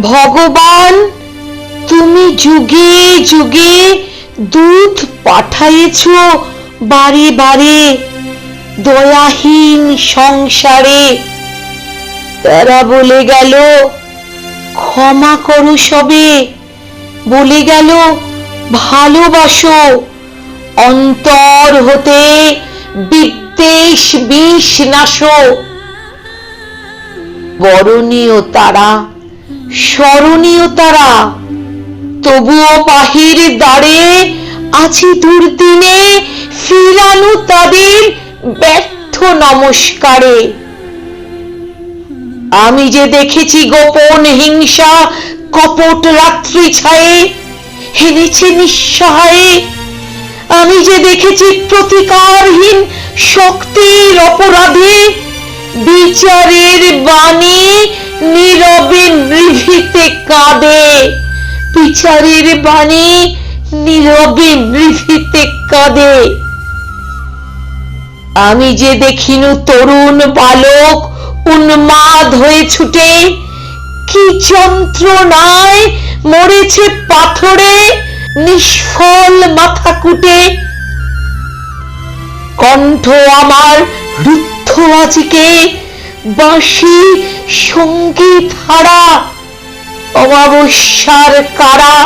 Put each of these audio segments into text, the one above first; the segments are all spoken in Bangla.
ভগবান, তুমি যুগে যুগে দুধ পাঠাইছ বারে বারে দয়াহীন সংসারে। তারা বলে গেল, ক্ষমা করো সবে। বলে গেল, ভালোবাসো, অন্তর হতে বিদ্বেষ বিষ নাশো। বরণীয় তারা স্মরণীয় তারা, তবুও বাহির দ্বারে আছি দুর্দিনে, ফিরানো তাদের ব্যর্থ নমস্কারে। আমি যে দেখেছি গোপন হিংসা, কপট রাত্রি ছায়ে, হেনেছে নিঃসহায়ে। আমি যে দেখেছি প্রতিকারহীন শক্তির অপরাধে, বিচারের বাণী নীরবে নিভৃতে কাঁদে। বিচারের বাণী নীরবে নিভৃতে কাঁদে। আমি যে দেখিনু তরুণ বালক, উন্মাদ হয়ে ছুটে, কি যন্ত্রণায় মরেছে পাথরে, নিষ্ফল মাথা কুটে। কণ্ঠ আমার রুদ্ধ আজকে বাঁশি সংগীত হারা অমাবস্যার কারা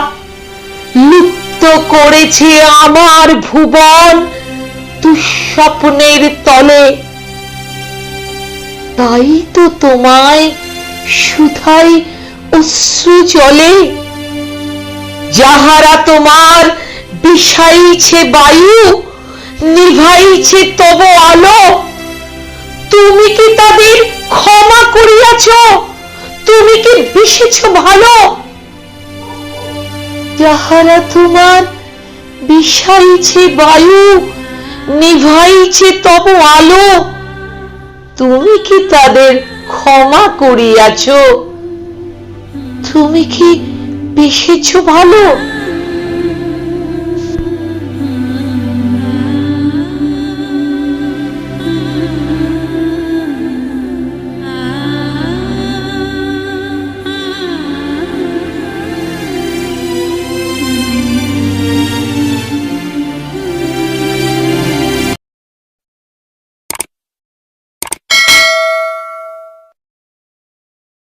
লুপ্ত করেছে আমার ভুবন দুঃস্বপ্নের তলে। তাই তো তোমায় সুধাই অশ্রু জলে, যাহারা তোমার বিষাইছে বায়ু, নিভাইছে তব আলো। তুমি কি তাদের ক্ষমা করিয়াছ? তুমি কি বিশেছ ভালো? যাহারা তোমার বিষাইছে বায়ু, নিভাইছে তব আলো, তুমি কি তাদের ক্ষমা করিয়াছ? তুমি কি বেসেছ ভালো?